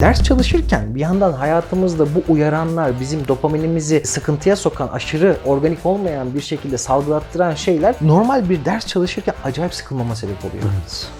Ders çalışırken bir yandan hayatımızda bu uyaranlar bizim dopaminimizi sıkıntıya sokan, aşırı organik olmayan bir şekilde salgılattıran şeyler normal bir ders çalışırken acayip sıkılmama sebep oluyor.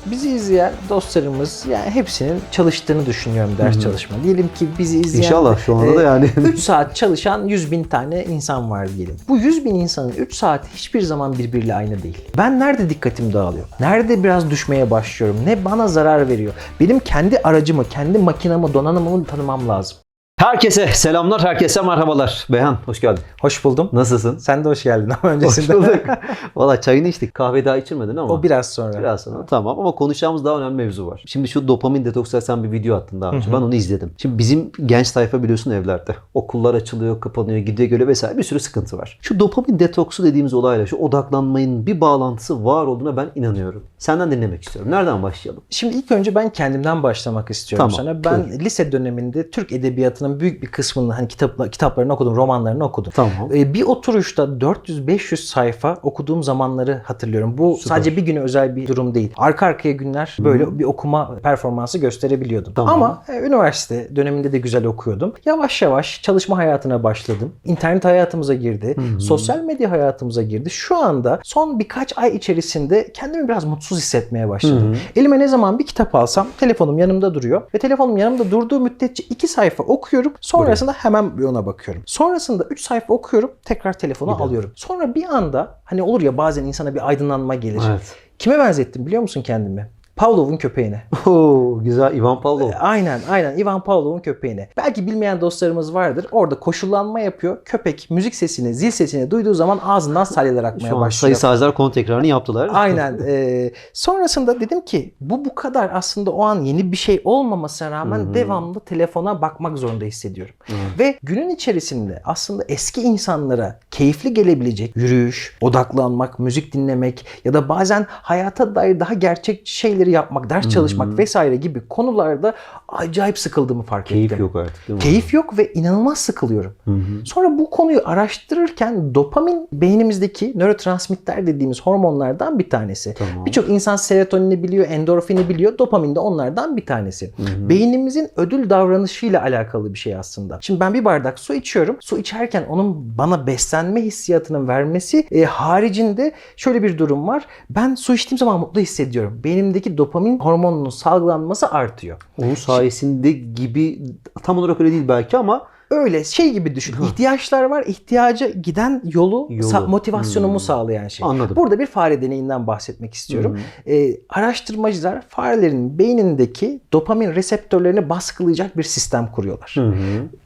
Bizi izleyen dostlarımız yani hepsinin çalıştığını düşünüyorum ders çalışma. Diyelim ki bizi izleyen İnşallah şu anda da yani. 3 saat çalışan 100 bin tane insan var diyelim. Bu 100 bin insanın 3 saati hiçbir zaman birbiriyle aynı değil. Ben nerede dikkatim dağılıyor? Nerede biraz düşmeye başlıyorum? Ne bana zarar veriyor? Benim kendi aracımı, kendi makinamı, donanımımı tanımam lazım. Herkese selamlar, herkese merhabalar. Beyhan hoş geldin. Hoş buldum. Nasılsın? Sen de hoş geldin ama Hoş öncesinde. bulduk. Valla çayını içtik. Kahve daha içirmedin ama. o biraz sonra. Biraz sonra. Tamam ama konuşacağımız daha önemli mevzu var. Şimdi şu dopamin detoksa sen bir video attın daha önce. Ben onu izledim. Şimdi bizim genç tayfa biliyorsun evlerde. Okullar açılıyor, kapanıyor, gidiyor göle vesaire bir sürü sıkıntı var. Şu dopamin detoksu dediğimiz olayla şu odaklanmanın bir bağlantısı var olduğuna ben inanıyorum. Senden dinlemek istiyorum. Nereden başlayalım? Şimdi ilk önce ben kendimden başlamak istiyorum Tamam, sana. Ben lise döneminde Türk edebiyatının büyük bir kısmını hani kitapla, kitaplarını okudum, romanlarını okudum. Tamam. Ee, Bir oturuşta 400-500 sayfa okuduğum zamanları hatırlıyorum. Bu Süper. sadece bir güne özel bir durum değil. Arka arkaya günler böyle bir okuma performansı gösterebiliyordum. Tamam. Ama e, üniversite döneminde de güzel okuyordum. Yavaş yavaş çalışma hayatına başladım. İnternet hayatımıza girdi. Sosyal medya hayatımıza girdi. Şu anda son birkaç ay içerisinde kendimi biraz mutsuz hissetmeye başladım. Elime ne zaman bir kitap alsam telefonum yanımda duruyor ve telefonum yanımda durduğu müddetçe iki sayfa okuyorum. Sonrasında hemen bir ona bakıyorum. Sonrasında 3 sayfa okuyorum. Tekrar telefonu alıyorum. Sonra bir anda hani olur ya bazen insana bir aydınlanma gelir. Evet. Kime benzettim biliyor musun kendimi? Pavlov'un köpeğine. Oo, güzel. Ivan Pavlov. Aynen aynen Ivan Pavlov'un köpeğine. Belki bilmeyen dostlarımız vardır. Orada koşullanma yapıyor. Köpek müzik sesini, zil sesini duyduğu zaman ağzından salyalar akmaya Şu an başlıyor. sayısalcılar konu tekrarını yaptılar. Aynen. Ee, sonrasında dedim ki bu bu kadar aslında o an yeni bir şey olmamasına rağmen devamlı telefona bakmak zorunda hissediyorum. Ve günün içerisinde aslında eski insanlara keyifli gelebilecek yürüyüş, odaklanmak, müzik dinlemek ya da bazen hayata dair daha gerçekçi şeyleri yapmak, ders çalışmak vesaire gibi konularda acayip sıkıldığımı fark Keyif ettim. yok artık değil mi? Keyif yok ve inanılmaz sıkılıyorum. Sonra bu konuyu araştırırken dopamin beynimizdeki nörotransmitter dediğimiz hormonlardan bir tanesi. Tamam. Birçok insan serotonini biliyor, endorfini biliyor. Dopamin de onlardan bir tanesi. Beynimizin ödül davranışıyla alakalı bir şey aslında. Şimdi ben bir bardak su içiyorum. Su içerken onun bana beslenme hissiyatının vermesi e, haricinde şöyle bir durum var. Ben su içtiğim zaman mutlu hissediyorum. Beynimdeki dopamin hormonunun salgılanması artıyor. Onun sayesinde gibi tam olarak öyle değil belki ama Öyle şey gibi düşün. İhtiyaçlar var. ihtiyaca giden yolu, Yolu. sa- motivasyonumu Hmm. sağlayan şey. Anladım. Burada bir fare deneyinden bahsetmek istiyorum. Ee, araştırmacılar farelerin beynindeki dopamin reseptörlerini baskılayacak bir sistem kuruyorlar.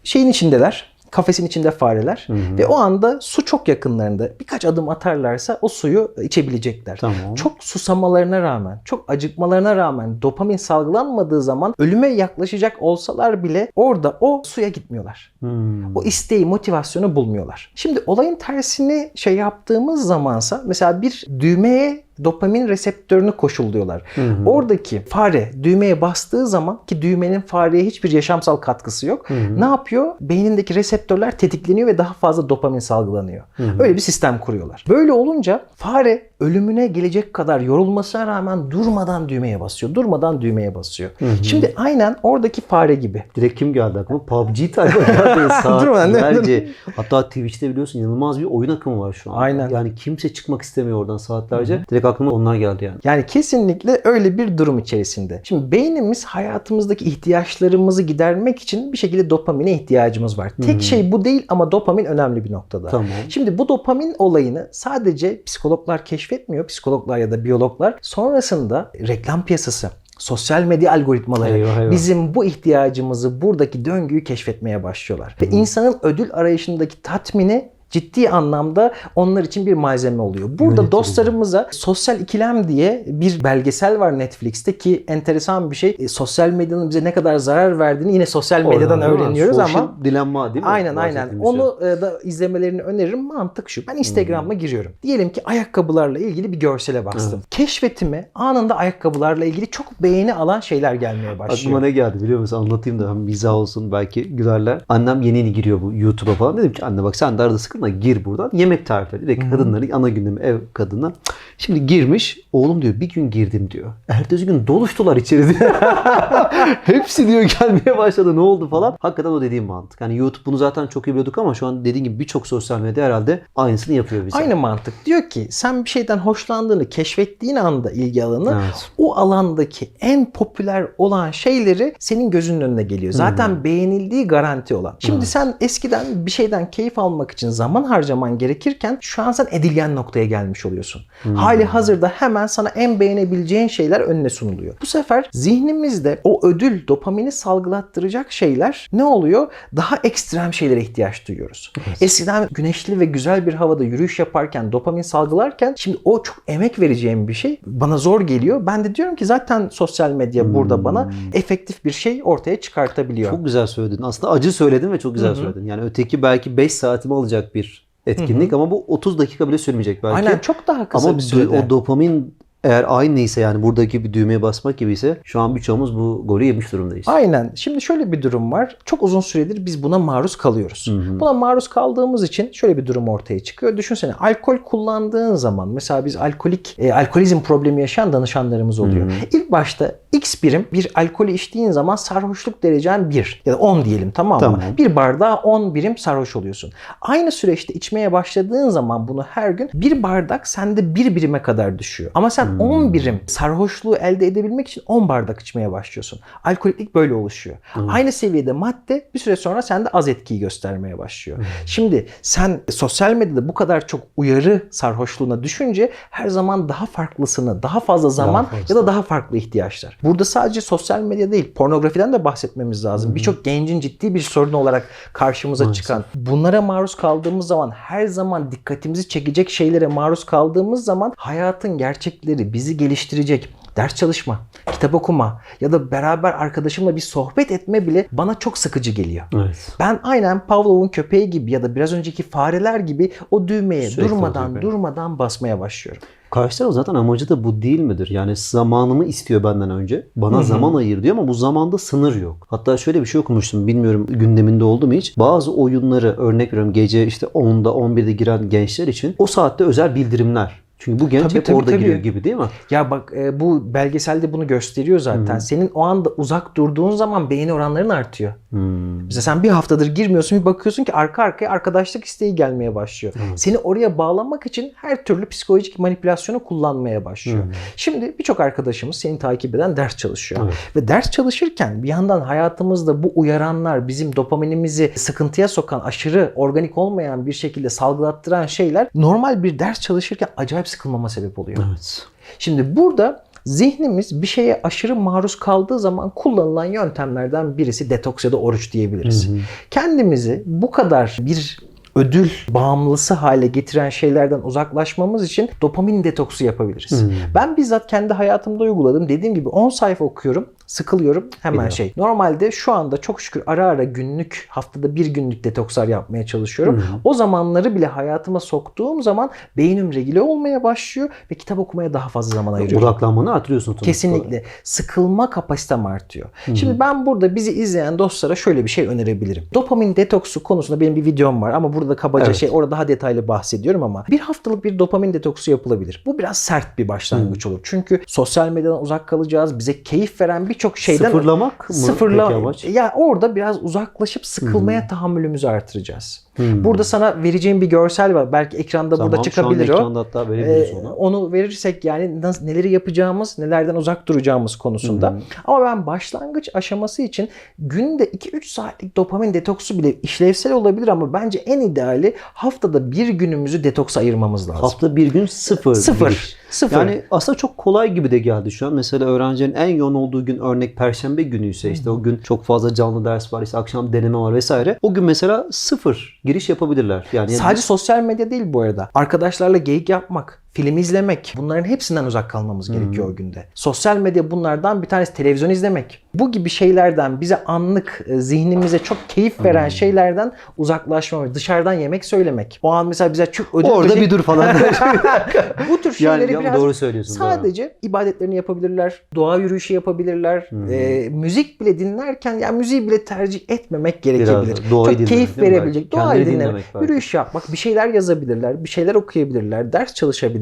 Şeyin içindeler. Kafesin içinde fareler ve o anda su çok yakınlarında birkaç adım atarlarsa o suyu içebilecekler. Tamam. Çok susamalarına rağmen, çok acıkmalarına rağmen dopamin salgılanmadığı zaman ölüme yaklaşacak olsalar bile orada o suya gitmiyorlar. Hmm. O isteği, motivasyonu bulmuyorlar. Şimdi olayın tersini şey yaptığımız zamansa mesela bir düğmeye dopamin reseptörünü koşulluyorlar. Oradaki fare düğmeye bastığı zaman ki düğmenin fareye hiçbir yaşamsal katkısı yok. Ne yapıyor? Beynindeki reseptörler tetikleniyor ve daha fazla dopamin salgılanıyor. Öyle bir sistem kuruyorlar. Böyle olunca fare ölümüne gelecek kadar yorulmasına rağmen durmadan düğmeye basıyor. Durmadan düğmeye basıyor. Şimdi aynen oradaki fare gibi. Direkt kim geldi aklıma? PUBG tayfa geldi saatlerce. Hatta Twitch'te biliyorsun inanılmaz bir oyun akımı var şu an. Aynen. Yani kimse çıkmak istemiyor oradan saatlerce. Direkt aklıma onlar geldi yani. Yani kesinlikle öyle bir durum içerisinde. Şimdi beynimiz hayatımızdaki ihtiyaçlarımızı gidermek için bir şekilde dopamine ihtiyacımız var. Tek şey bu değil ama dopamin önemli bir noktada. Tamam. Şimdi bu dopamin olayını sadece psikologlar keşfetmiyor, psikologlar ya da biyologlar. Sonrasında reklam piyasası, sosyal medya algoritmaları Eyvah, eyvah. bizim bu ihtiyacımızı, buradaki döngüyü keşfetmeye başlıyorlar. Ve insanın ödül arayışındaki tatmini ciddi anlamda onlar için bir malzeme oluyor. Burada Yönetici. dostlarımıza Sosyal İkilem diye bir belgesel var Netflix'te ki enteresan bir şey. E, sosyal medyanın bize ne kadar zarar verdiğini yine sosyal medyadan Oradan, öğreniyoruz Social ama dilemma değil mi? Aynen aynen. Bahsettiğimiz şey. Onu e, da izlemelerini öneririm. Mantık şu. Ben Instagram'a giriyorum. Diyelim ki ayakkabılarla ilgili bir görsele bastım. Keşfetime anında ayakkabılarla ilgili çok beğeni alan şeyler gelmeye başlıyor. Aklıma ne geldi biliyor musun? Anlatayım da hem mizah olsun belki gülerler. Annem yeni yeni giriyor bu YouTube'a falan. Dedim ki anne bak sen de arada sıkılma da gir buradan. Yemek tarifleri. Direkt kadınların ana gündemi ev kadına. Şimdi girmiş. Oğlum diyor bir gün girdim diyor. Ertesi gün doluştular içeri diyor. Hepsi diyor gelmeye başladı ne oldu falan. Hakikaten o dediğim mantık. Yani YouTube bunu zaten çok iyi biliyorduk ama şu an dediğin gibi birçok sosyal medya herhalde aynısını yapıyor bize. Aynı mantık. Diyor ki sen bir şeyden hoşlandığını keşfettiğin anda ilgi alanı Evet. o alandaki en popüler olan şeyleri senin gözünün önüne geliyor. Zaten Hmm. beğenildiği garanti olan. Şimdi sen eskiden bir şeyden keyif almak için zaman harcaman gerekirken şu an sen edilgen noktaya gelmiş oluyorsun. Hmm. Hali hazırda hemen sana en beğenebileceğin şeyler önüne sunuluyor. Bu sefer zihnimizde o ödül dopamini salgılattıracak şeyler ne oluyor? Daha ekstrem şeylere ihtiyaç duyuyoruz. Eskiden güneşli ve güzel bir havada yürüyüş yaparken dopamin salgılarken şimdi o çok emek vereceğim bir şey. Bana zor geliyor. Ben de diyorum ki zaten sosyal medya burada bana efektif bir şey ortaya çıkartabiliyor. Çok güzel söyledin. Aslında acı söyledin ve çok güzel söyledin. Yani öteki belki 5 saatimi alacak bir etkinlik ama bu 30 dakika bile sürmeyecek belki. Aynen çok daha kısa ama bir sürede. o dopamin eğer aynıysa yani buradaki bir düğmeye basmak gibiyse şu an birçoğumuz bu golü yemiş durumdayız. Aynen. Şimdi şöyle bir durum var. Çok uzun süredir biz buna maruz kalıyoruz. Buna maruz kaldığımız için şöyle bir durum ortaya çıkıyor. Düşünsene alkol kullandığın zaman mesela biz alkolik, e, alkolizm problemi yaşayan danışanlarımız oluyor. İlk başta X birim bir alkolü içtiğin zaman sarhoşluk derecen 1 ya da 10 diyelim tamam mı? Tamam. Bir bardağa 10 birim sarhoş oluyorsun. Aynı süreçte içmeye başladığın zaman bunu her gün bir bardak sende bir birime kadar düşüyor. Ama sen 10 birim sarhoşluğu elde edebilmek için 10 bardak içmeye başlıyorsun. Alkoliklik böyle oluşuyor. Aynı seviyede madde bir süre sonra sende az etkiyi göstermeye başlıyor. Şimdi sen sosyal medyada bu kadar çok uyarı sarhoşluğuna düşünce her zaman daha farklısını, daha fazla zaman fazla. ya da daha farklı ihtiyaçlar. Burada sadece sosyal medya değil, pornografiden de bahsetmemiz lazım. Birçok gencin ciddi bir sorun olarak karşımıza çıkan. Bunlara maruz kaldığımız zaman her zaman dikkatimizi çekecek şeylere maruz kaldığımız zaman hayatın gerçekleri bizi geliştirecek ders çalışma, kitap okuma ya da beraber arkadaşımla bir sohbet etme bile bana çok sıkıcı geliyor. Evet. Ben aynen Pavlov'un köpeği gibi ya da biraz önceki fareler gibi o düğmeye Sürekli durmadan be. durmadan basmaya başlıyorum. Karşı taraf zaten amacı da bu değil midir? Yani zamanımı istiyor benden önce. Bana zaman ayır diyor ama bu zamanda sınır yok. Hatta şöyle bir şey okumuştum. Bilmiyorum gündeminde oldu mu hiç? Bazı oyunları örnek veriyorum gece işte 10'da 11'de giren gençler için o saatte özel bildirimler. Çünkü bu genç Tabii, hep tabii, orada tabii. giriyor gibi değil mi? Ya bak e, bu belgeselde bunu gösteriyor zaten. Senin o anda uzak durduğun zaman beğeni oranların artıyor. Hmm. Mesela sen bir haftadır girmiyorsun bir bakıyorsun ki arka arkaya arkadaşlık isteği gelmeye başlıyor. Seni oraya bağlamak için her türlü psikolojik manipülasyonu kullanmaya başlıyor. Şimdi birçok arkadaşımız seni takip eden ders çalışıyor. Evet. Ve ders çalışırken bir yandan hayatımızda bu uyaranlar bizim dopaminimizi sıkıntıya sokan aşırı organik olmayan bir şekilde salgılattıran şeyler normal bir ders çalışırken acayip sıkılmama sebep oluyor. Evet. Şimdi burada zihnimiz bir şeye aşırı maruz kaldığı zaman kullanılan yöntemlerden birisi detoks ya da oruç diyebiliriz. Kendimizi bu kadar bir ödül bağımlısı hale getiren şeylerden uzaklaşmamız için dopamin detoksu yapabiliriz. Ben bizzat kendi hayatımda uyguladım. Dediğim gibi 10 sayfa okuyorum, sıkılıyorum hemen Biliyorum. şey. Normalde şu anda çok şükür ara ara günlük, haftada bir günlük detokslar yapmaya çalışıyorum. O zamanları bile hayatıma soktuğum zaman beynim regüle olmaya başlıyor ve kitap okumaya daha fazla zaman ayırıyorum. Odaklanmanı artırıyorsun. otomatik olarak. Kesinlikle. Sıkılma kapasitem artıyor. Şimdi ben burada bizi izleyen dostlara şöyle bir şey önerebilirim. Dopamin detoksu konusunda benim bir videom var ama burada kabaca Evet. şey orada daha detaylı bahsediyorum ama bir haftalık bir dopamin detoksu yapılabilir. Bu biraz sert bir başlangıç olur. Çünkü sosyal medyadan uzak kalacağız. Bize keyif veren birçok şeyden Sıfırlamak mı Sıfırla, peki amaç? ya orada biraz uzaklaşıp sıkılmaya tahammülümüzü artıracağız. Burada sana vereceğim bir görsel var. Belki ekranda burada Tamam, çıkabilir şu anda o. ekranda hatta verebiliriz Ee, onu. onu verirsek yani nasıl, neleri yapacağımız, nelerden uzak duracağımız konusunda. Ama ben başlangıç aşaması için günde 2-3 saatlik dopamin detoksu bile işlevsel olabilir ama bence en ideali haftada bir günümüzü detoksa ayırmamız lazım. Hafta bir gün sıfır. Sıfır. giriş. Sıfır. Yani aslında çok kolay gibi de geldi şu an. Mesela öğrencinin en yoğun olduğu gün örnek perşembe günü ise işte o gün çok fazla canlı ders var, işte akşam deneme var vesaire. O gün mesela sıfır giriş yapabilirler. Yani Sadece sosyal medya değil bu arada. Arkadaşlarla geyik yapmak, film izlemek. Bunların hepsinden uzak kalmamız gerekiyor o günde. Sosyal medya bunlardan bir tanesi. Televizyon izlemek. Bu gibi şeylerden bize anlık e, zihnimize çok keyif veren şeylerden uzaklaşmamız. Dışarıdan yemek söylemek. O an mesela bize çok ödül Orada ödül- bir dur falan. bu tür yani şeyleri ya, biraz doğru söylüyorsun. doğru. Sadece ibadetlerini yapabilirler, doğa yürüyüşü yapabilirler, e, müzik bile dinlerken yani müziği bile tercih etmemek gerekebilir. Biraz doğayı Çok dinlemek keyif verebilecek, doğayı dinlemek, dinlemek yürüyüş yapmak, bir şeyler yazabilirler, bir şeyler okuyabilirler, ders çalışabilirler.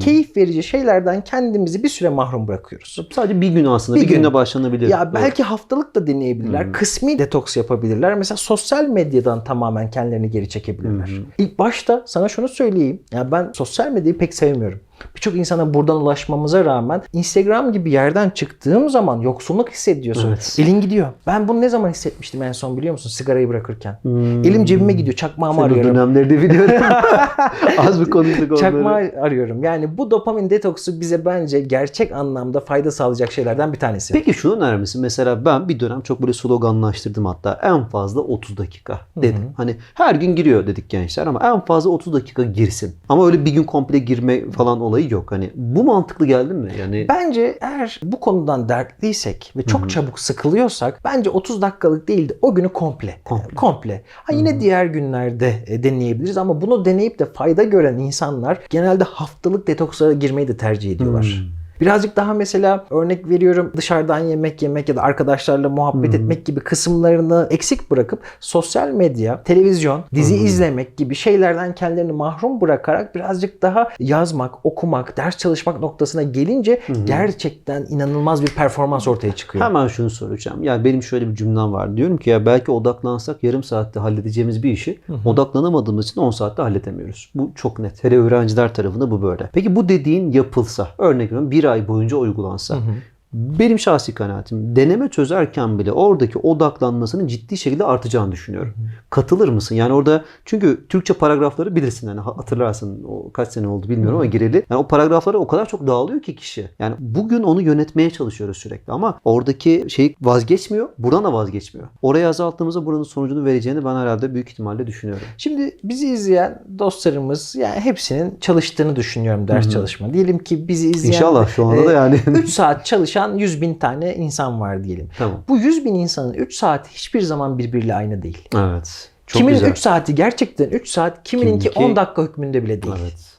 Keyif verici şeylerden kendimizi bir süre mahrum bırakıyoruz. Sadece bir gün aslında. Bir Bir, gün. günle başlanabilir. Ya Doğru. belki haftalık da deneyebilirler. Kısmi detoks yapabilirler. Mesela sosyal medyadan tamamen kendilerini geri çekebilirler. İlk başta sana şunu söyleyeyim. Ya ben sosyal medyayı pek sevmiyorum. Birçok insana buradan ulaşmamıza rağmen Instagram gibi yerden çıktığım zaman yoksunluk hissediyorsun. Evet. Elin gidiyor. Ben bunu ne zaman hissetmiştim en son biliyor musun? Sigarayı bırakırken. Elim cebime gidiyor. Çakmağımı Sen arıyorum. dönemleri de biliyorum. Az bir konuştuk onları. Çakmağı arıyorum. Yani bu dopamin detoksu bize bence gerçek anlamda fayda sağlayacak şeylerden bir tanesi. Peki şunu öner misin? Mesela ben bir dönem çok böyle sloganlaştırdım hatta. En fazla 30 dakika dedim. Hani her gün giriyor dedik gençler ama en fazla 30 dakika girsin. Ama öyle bir gün komple girme falan olayı yok. Hani bu mantıklı geldi mi? Yani Bence eğer bu konudan dertliysek ve çok çabuk sıkılıyorsak bence 30 dakikalık değil de o günü komple. Komple. Komple. Ha yine diğer günlerde e, deneyebiliriz ama bunu deneyip de fayda gören insanlar genelde haftalık detokslara girmeyi de tercih ediyorlar. Birazcık daha mesela örnek veriyorum dışarıdan yemek yemek ya da arkadaşlarla muhabbet etmek gibi kısımlarını eksik bırakıp sosyal medya, televizyon, dizi izlemek gibi şeylerden kendilerini mahrum bırakarak birazcık daha yazmak, okumak, ders çalışmak noktasına gelince gerçekten inanılmaz bir performans ortaya çıkıyor. Hemen şunu soracağım. Yani benim şöyle bir cümlem var. Diyorum ki ya belki odaklansak yarım saatte halledeceğimiz bir işi odaklanamadığımız için 10 saatte halledemiyoruz. Bu çok net. Hele öğrenciler tarafında bu böyle. Peki bu dediğin yapılsa, örnek veriyorum bir ay boyunca uygulansa. Benim şahsi kanaatim deneme çözerken bile oradaki odaklanmasının ciddi şekilde artacağını düşünüyorum. Katılır mısın? Yani orada çünkü Türkçe paragrafları bilirsin hani hatırlarsın o kaç sene oldu bilmiyorum ama gireli. Yani o paragrafları o kadar çok dağılıyor ki kişi. Yani bugün onu yönetmeye çalışıyoruz sürekli ama oradaki şey vazgeçmiyor. Buradan da vazgeçmiyor. Orayı azalttığımızda buranın sonucunu vereceğini ben herhalde büyük ihtimalle düşünüyorum. Şimdi bizi izleyen dostlarımız yani hepsinin çalıştığını düşünüyorum ders çalışma. Diyelim ki bizi izleyen İnşallah şu anda da e, yani. 3 saat çalışan 100 bin tane insan var diyelim. Tamam. Bu 100 bin insanın 3 saati hiçbir zaman birbiriyle aynı değil. Evet. Çok kiminin güzel. 3 saati gerçekten 3 saat, kimininki Kiminki- 10 dakika hükmünde bile değil. Evet.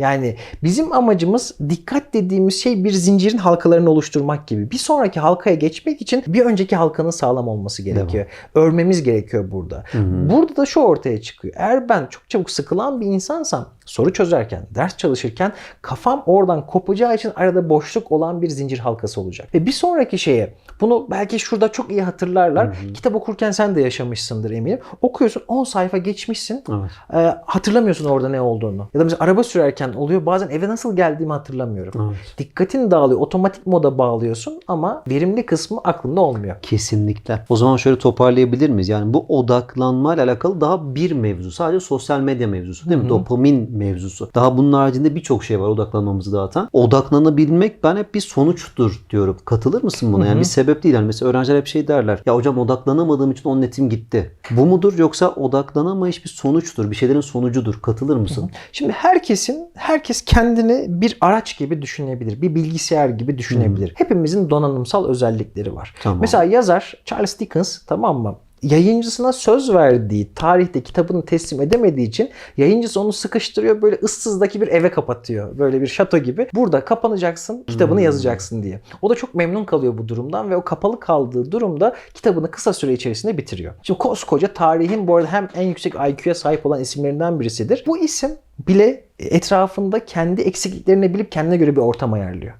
Yani bizim amacımız dikkat dediğimiz şey bir zincirin halkalarını oluşturmak gibi. Bir sonraki halkaya geçmek için bir önceki halkanın sağlam olması gerekiyor. Örmemiz gerekiyor burada. Burada da şu ortaya çıkıyor. Eğer ben çok çabuk sıkılan bir insansam soru çözerken, ders çalışırken kafam oradan kopacağı için arada boşluk olan bir zincir halkası olacak. Ve bir sonraki şeye bunu belki şurada çok iyi hatırlarlar. Kitap okurken sen de yaşamışsındır eminim. Okuyorsun 10 sayfa geçmişsin. Evet. Ee, hatırlamıyorsun orada ne olduğunu. Ya da mesela araba sürerken oluyor. Bazen eve nasıl geldiğimi hatırlamıyorum. Evet. Dikkatin dağılıyor. Otomatik moda bağlıyorsun ama verimli kısmı aklında olmuyor. Kesinlikle. O zaman şöyle toparlayabilir miyiz? Yani bu odaklanma ile alakalı daha bir mevzu. Sadece sosyal medya mevzusu değil mi? Dopamin mevzusu. Daha bunun haricinde birçok şey var odaklanmamızı dağıtan. Odaklanabilmek ben hep bir sonuçtur diyorum. Katılır mısın buna? Yani bir sebep değil. Yani mesela öğrenciler hep şey derler. Ya hocam odaklanamadığım için o netim gitti. Bu mudur yoksa odaklanamayış bir sonuçtur. Bir şeylerin sonucudur. Katılır mısın? Şimdi herkesin, herkes kendini bir araç gibi düşünebilir. Bir bilgisayar gibi düşünebilir. Hepimizin donanımsal özellikleri var. Tamam. Mesela yazar Charles Dickens tamam mı? Yayıncısına söz verdiği tarihte kitabını teslim edemediği için yayıncısı onu sıkıştırıyor böyle ıssızdaki bir eve kapatıyor. Böyle bir şato gibi. Burada kapanacaksın kitabını yazacaksın diye. O da çok memnun kalıyor bu durumdan ve o kapalı kaldığı durumda kitabını kısa süre içerisinde bitiriyor. Şimdi koskoca tarihin bu arada hem en yüksek IQ'ya sahip olan isimlerinden birisidir. Bu isim bile etrafında kendi eksikliklerini bilip kendine göre bir ortam ayarlıyor.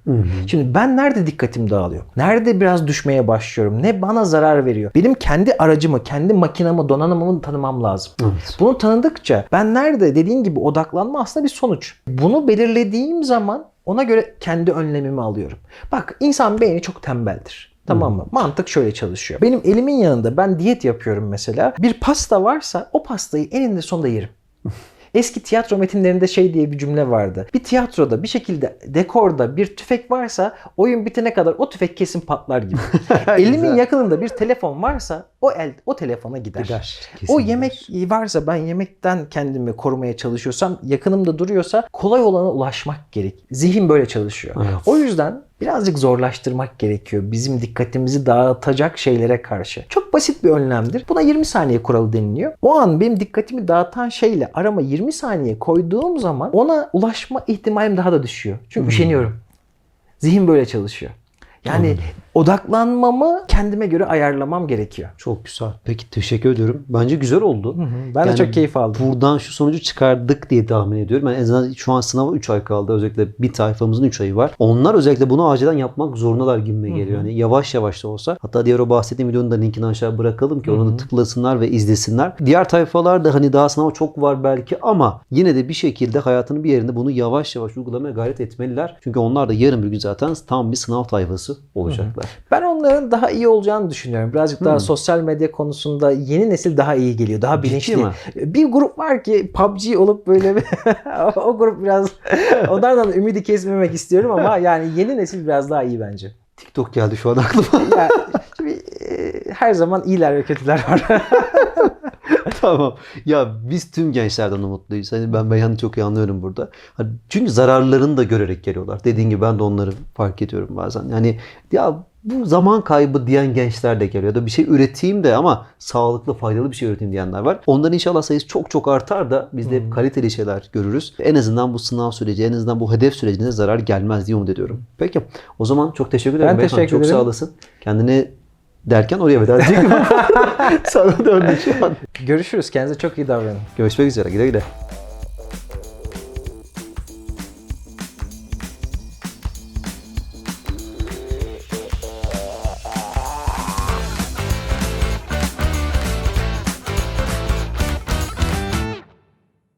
Şimdi ben nerede dikkatim dağılıyor? Nerede biraz düşmeye başlıyorum? Ne bana zarar veriyor? Benim kendi aracımı, kendi makinamı, donanımımı tanımam lazım. Evet. Bunu tanıdıkça ben nerede dediğin gibi odaklanma aslında bir sonuç. Bunu belirlediğim zaman ona göre kendi önlemimi alıyorum. Bak insan beyni çok tembeldir. Tamam mı? Mantık şöyle çalışıyor. Benim elimin yanında ben diyet yapıyorum mesela. Bir pasta varsa o pastayı eninde sonunda yerim. Eski tiyatro metinlerinde şey diye bir cümle vardı. Bir tiyatroda bir şekilde dekorda bir tüfek varsa oyun bitene kadar o tüfek kesin patlar gibi. Elimin yakınında bir telefon varsa o el o telefona gider. Gider, O kesin yemek varsa ben yemekten kendimi korumaya çalışıyorsam yakınımda duruyorsa kolay olana ulaşmak gerek. Zihin böyle çalışıyor. Evet. O yüzden birazcık zorlaştırmak gerekiyor bizim dikkatimizi dağıtacak şeylere karşı. Çok basit bir önlemdir. Buna 20 saniye kuralı deniliyor. O an benim dikkatimi dağıtan şeyle arama 20 saniye koyduğum zaman ona ulaşma ihtimalim daha da düşüyor. Çünkü üşeniyorum. Zihin böyle çalışıyor. Yani odaklanmamı kendime göre ayarlamam gerekiyor. Çok güzel. Peki teşekkür ediyorum. Bence güzel oldu. Ben de Yani çok keyif aldım. Buradan şu sonucu çıkardık diye tahmin ediyorum. Ben en azından şu an sınava 3 ay kaldı. Özellikle bir tayfamızın 3 ayı var. Onlar özellikle bunu acilen yapmak zorundalar gibime geliyor. Yani yavaş yavaş da olsa. Hatta diğer o bahsettiğim videonun da linkini aşağı bırakalım ki onu da tıklasınlar ve izlesinler. Diğer tayfalar da hani daha sınava çok var belki ama yine de bir şekilde hayatının bir yerinde bunu yavaş yavaş uygulamaya gayret etmeliler. Çünkü onlar da yarın bir gün zaten tam bir sınav tayfası olacaklar. Ben onların daha iyi olacağını düşünüyorum. Birazcık daha sosyal medya konusunda yeni nesil daha iyi geliyor. Daha bilinçli. Bir grup var ki PUBG olup böyle bir o grup biraz onlardan ümidi kesmemek istiyorum ama yani yeni nesil biraz daha iyi bence. TikTok geldi şu an aklıma. Ya, şimdi, e, her zaman iyiler ve kötüler var. tamam. Ya biz tüm gençlerden umutluyuz. Hani ben Beyhan'ı çok iyi anlıyorum burada. Hani çünkü zararlarını da görerek geliyorlar. Dediğin gibi ben de onları fark ediyorum bazen. Yani ya bu zaman kaybı diyen gençler de geliyor. Ya da bir şey üreteyim de ama sağlıklı, faydalı bir şey üreteyim diyenler var. Onların inşallah sayısı çok çok artar da biz de hep kaliteli şeyler görürüz. En azından bu sınav süreci, en azından bu hedef sürecine zarar gelmez diye umut ediyorum. Peki. O zaman çok teşekkür ederim. Ben Beyhan. teşekkür çok ederim. sağ olasın. Kendine derken oraya veda edecektim. Sana döndü şu an. Görüşürüz. Kendinize çok iyi davranın. Görüşmek üzere. Güle güle.